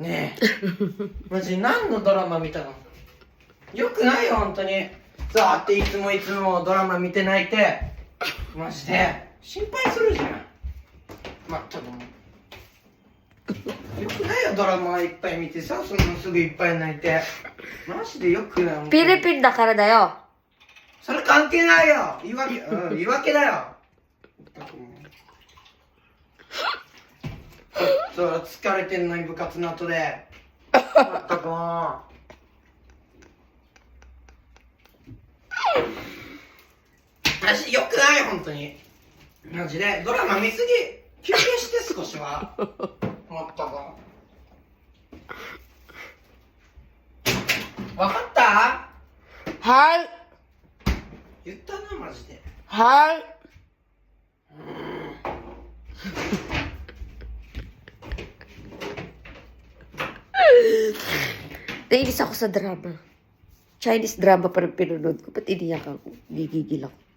ねえ。マジ何のドラマ見たの？よくないよ本当に。そうやっていつもいつもドラマ見てないって。マジで。心配するじゃん。まったくよくないよドラマいっぱい見てさ。そのすぐいっぱい泣いて。マジでよくないピリピンだからだよ。それ関係ないよ。言い訳うん言い訳だよそう疲れてんのに部活の後で。まったくもう。マジでよくない本当に。マジで。ドラマ見すぎ休憩して少しは。まったくわかった？はい。言ったなマジで。はい。Nainis ako sa drama. Chinese drama pa rin pinunod ko. Ba't iniyak ako? Gigigil ako.